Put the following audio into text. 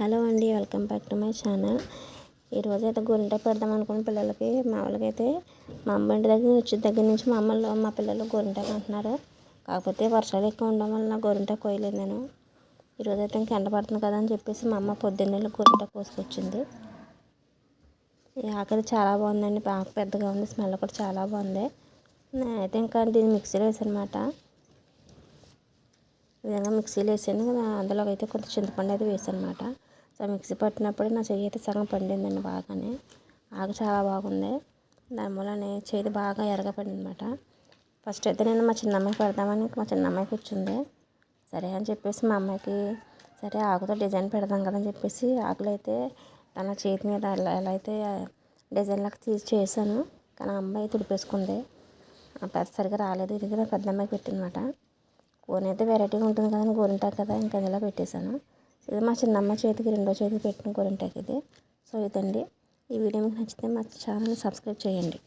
Hello అండి welcome back to my channel. ఈరోజు అయితే గోరింట పెడదాం అనుకున్న పిల్లలకి మామూలుగా అయితే మా అమ్మ ఇంటి దగ్గర వచ్చిన దగ్గర నుంచి మా అమ్మలో మా పిల్లలు గోరింటాకు అంటున్నారు కాకపోతే వర్షాలు ఎక్కువ ఉండడం వల్ల గోరింట కోయలేదు నేను. ఈరోజు అయితే ఇంక ఎండ పడుతుంది కదా అని చెప్పేసి మా అమ్మ పొద్దున్నే గొరింట కోసుకొచ్చింది. ఈ ఆకలి చాలా బాగుందండి బాగా పెద్దగా ఉంది స్మెల్ కూడా చాలా బాగుంది. అయితే ఇంకా దీన్ని మిక్సీలో వేసానమాట. విధంగా మిక్సీలో వేసాను అందులో అయితే కొంత చింతపండు అయితే వేసాను అనమాట సో మిక్సీ పట్టినప్పుడు నా చెయ్యి అయితే సగం పండిందండి బాగానే. ఆకు చాలా బాగుంది. దాని మూలనే చేతి బాగా ఎరగ అనమాట ఫస్ట్ అయితే నేను మా చిన్నమ్మాయికి పెడదామని మా చిన్నమ్మాయికి వచ్చింది. సరే అని చెప్పేసి మా అమ్మాయికి సరే ఆకుతో డిజైన్ పెడదాం కదని చెప్పేసి ఆకులు అయితే తన చేతి మీద ఎలా ఎలా అయితే డిజైన్ లాగా తీసి చేశాను. కానీ ఆ అమ్మాయి తుడిపేసుకుంది. పెద్ద సరిగ్గా రాలేదు. ఇది పెద్ద అమ్మాయికి పెట్టిందన్నమాట కోన్ అయితే వెరైటీగా ఉంటుంది కదా గోరింటాకు కదా ఇంకా ఇలా పెట్టేశాను. ఇది మా చిన్నమ్మ చేతికి రెండో చేతికి పెట్టిన గోరింటాకు ఇది సో ఇదండి. ఈ వీడియో మీకు నచ్చితే మా ఛానల్ని సబ్స్క్రైబ్ చేయండి.